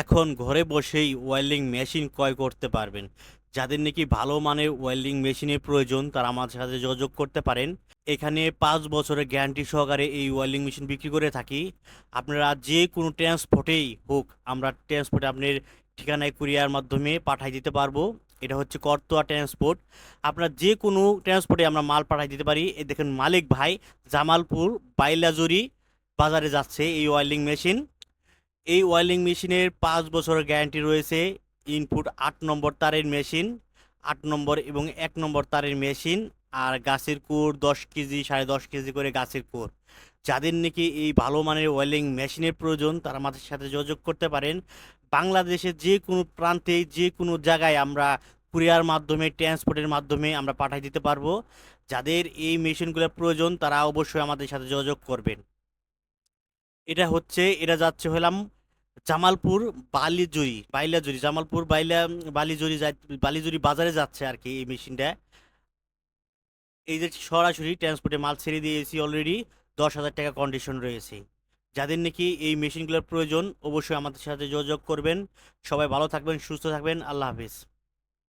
এখন ঘরে বসেই ওয়েল্ডিং মেশিন ক্রয় করতে পারবেন। যাদের নাকি ভালো মানের ওয়েল্ডিং মেশিনের প্রয়োজন, তারা আমাদের সাথে যোগাযোগ করতে পারেন। এখানে পাঁচ বছরের গ্যারান্টি সহকারে এই ওয়েল্ডিং মেশিন বিক্রি করে থাকি। আপনারা যে কোনো ট্রান্সপোর্টেই হোক, আমরা ট্রান্সপোর্টে আপনার ঠিকানায় কুরিয়ার মাধ্যমে পাঠাই দিতে পারব। এটা হচ্ছে করতোয়া ট্রান্সপোর্ট। আপনার যে কোনো ট্রান্সপোর্টে আমরা মাল পাঠাই দিতে পারি। এই দেখেন মালিক ভাই, জামালপুর বাইলাজুরি বাজারে যাচ্ছে এই ওয়েল্ডিং মেশিন। এই ওয়েল্ডিং মেশিনের পাঁচ বছরের গ্যারান্টি রয়েছে। ইনপুট আট নম্বর তারের মেশিন, আট নম্বর এবং এক নম্বর তারের মেশিন আর গাছের কুর দশ কেজি, সাড়ে দশ কেজি করে গাছের কোর যাদের নাকি এই ভালো মানের ওয়েল্ডিং মেশিনের প্রয়োজন, তারা আমাদের সাথে যোগাযোগ করতে পারেন। বাংলাদেশের যে কোনো প্রান্তে, যে কোনো জায়গায় আমরা কুরিয়ার মাধ্যমে, ট্রান্সপোর্টের মাধ্যমে আমরা পাঠিয়ে দিতে পারব। যাদের এই মেশিনগুলোর প্রয়োজন, তারা অবশ্যই আমাদের সাথে যোগাযোগ করবেন। এটা হচ্ছে, এটা যাচ্ছে হলাম জামালপুর বালিজুরি বাইলাজুরি জামালপুর বাইলা বালিজুরি বালিজুরি বাজারে যাচ্ছে আর কি এই মেশিনটা। এই যে সরাসরি ট্রান্সপোর্টে মাল ছেড়ে দিয়েছি অলরেডি দশ হাজার টাকা কন্ডিশন রয়েছে। যাদের নাকি এই মেশিনগুলোর প্রয়োজন, অবশ্যই আমাদের সাথে যোগাযোগ করবেন। সবাই ভালো থাকবেন, সুস্থ থাকবেন, আল্লাহ হাফিজ।